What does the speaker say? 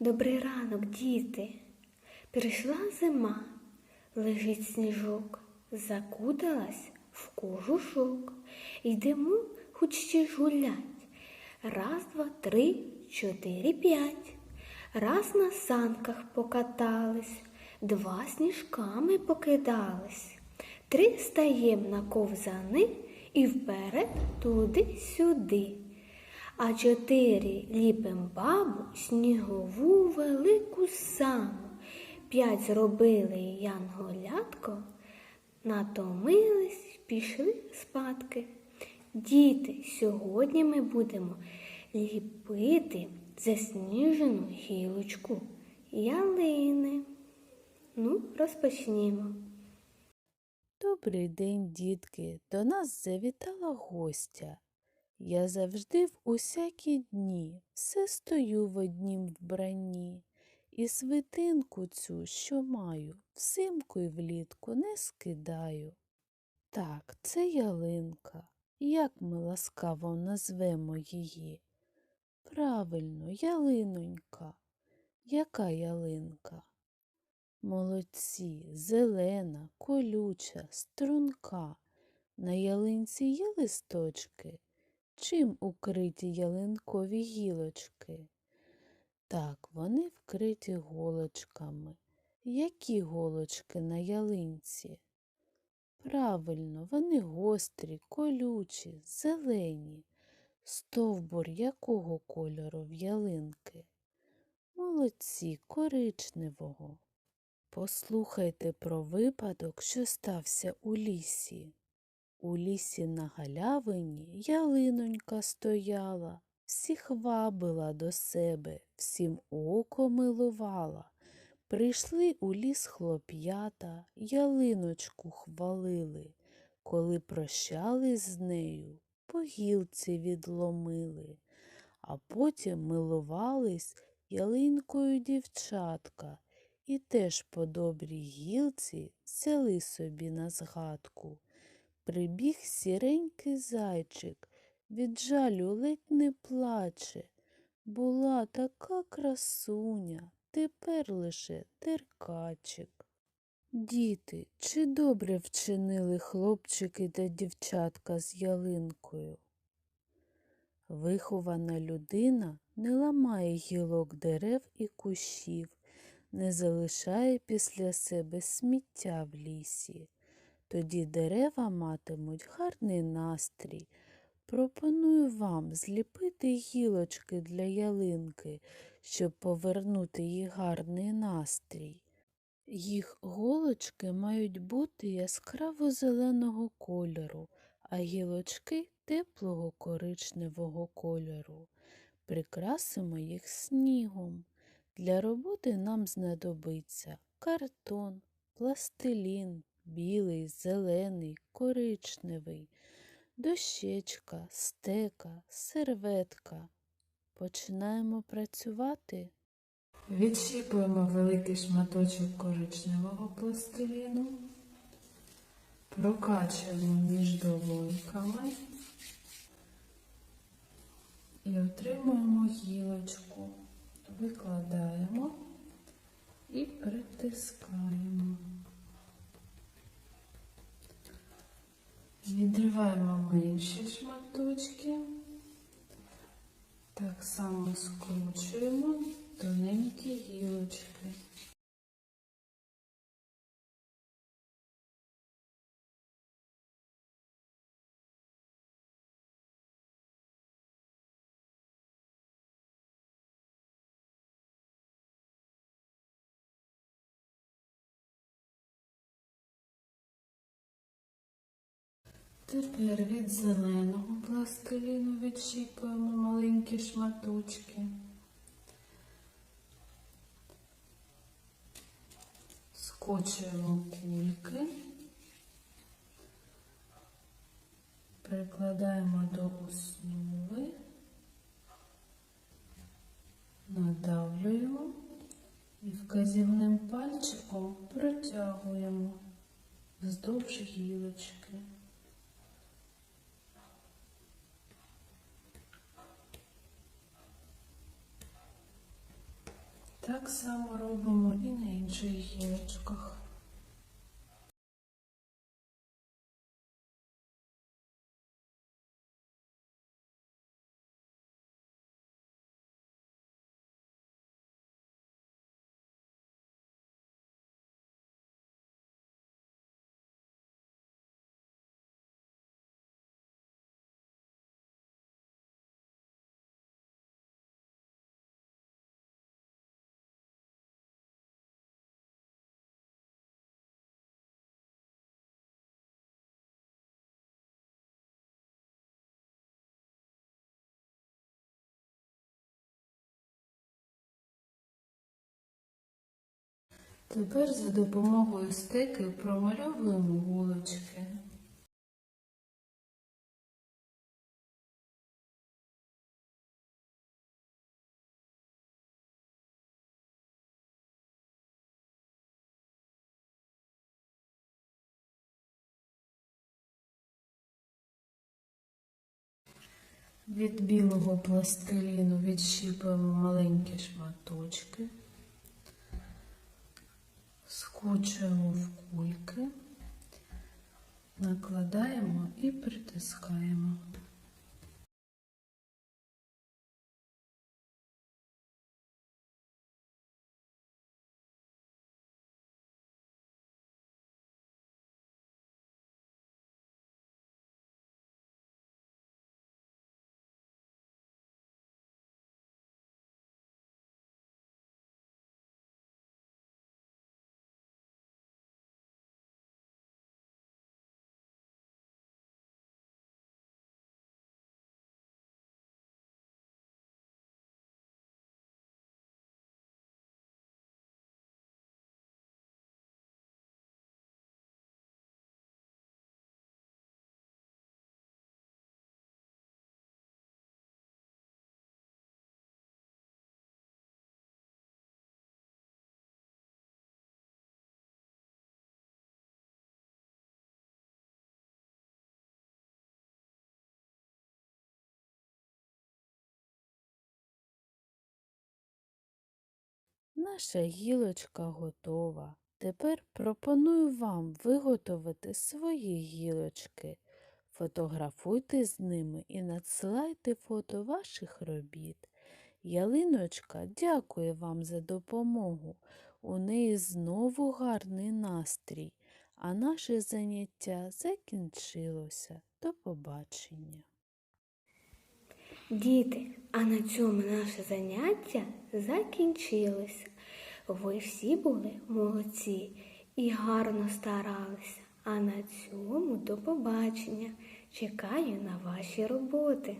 Добрий ранок, діти. Прийшла зима, лежить сніжок, закуталась в кожушок. Йдемо хоч ще ж гулять. Раз, два, три, чотири, п'ять. Раз на санках покатались, два сніжками покидались. Три стаєм на ковзани і вперед туди-сюди. А чотири ліпим бабу снігову велику саму. П'ять зробили янголятко, натомились, пішли спадки. Діти, сьогодні ми будемо ліпити засніжену гілочку ялини. Ну, розпочнімо. Добрий день, дітки. До нас завітала гостя. Я завжди в усякі дні все стою в однім вбранні, і свитинку цю, що маю, взимку й влітку не скидаю. Так, це ялинка. Як ми ласкаво назвемо її? Правильно, ялинонька. Яка ялинка? Молодці, зелена, колюча, струнка. На ялинці є листочки? Чим укриті ялинкові гілочки? Так, вони вкриті голочками. Які голочки на ялинці? Правильно, вони гострі, колючі, зелені. Стовбур якого кольору в ялинки? Молодці, коричневого. Послухайте про випадок, що стався у лісі. У лісі на галявині ялинонька стояла, всіх вабила до себе, всім око милувала. Прийшли у ліс хлоп'ята, ялиночку хвалили. Коли прощались з нею, по гілці відломили, а потім милувались ялинкою дівчатка і теж по добрій гілці взяли собі на згадку. Прибіг сіренький зайчик, від жалю ледь не плаче. Була така красуня, тепер лише теркачик. Діти, чи добре вчинили хлопчики та дівчатка з ялинкою? Вихована людина не ламає гілок дерев і кущів, не залишає після себе сміття в лісі. Тоді дерева матимуть гарний настрій. Пропоную вам зліпити гілочки для ялинки, щоб повернути їй гарний настрій. Їх голочки мають бути яскраво зеленого кольору, а гілочки теплого коричневого кольору. Прикрасимо їх снігом. Для роботи нам знадобиться картон, пластилін, білий, зелений, коричневий, дощечка, стека, серветка. Починаємо працювати. Відщіпуємо великий шматочок коричневого пластиліну, прокачуємо між долоньками і отримуємо гілочку. Викладаємо і притискаємо. Відриваємо менші шматочки. Так само скручуємо тоненькі гілочки. Тепер від зеленого пластиліну відщіпуємо маленькі шматочки. Скочуємо кульки, прикладаємо до основи, надавлюємо і вказівним пальчиком протягуємо вздовж гілочки. Так само робимо і на інших гілочках. Тепер за допомогою стеки промальовуємо вулички. Від білого пластиліну відщіпуємо маленькі шматочки, скочуємо в кульки, накладаємо і притискаємо. Наша гілочка готова. Тепер пропоную вам виготовити свої гілочки. Фотографуйте з ними і надсилайте фото ваших робіт. Ялиночка дякує вам за допомогу. У неї знову гарний настрій, а наше заняття закінчилося. До побачення. Діти, а на цьому наше заняття закінчилося. Ви всі були молодці і гарно старалися. А на цьому до побачення. Чекаю на ваші роботи.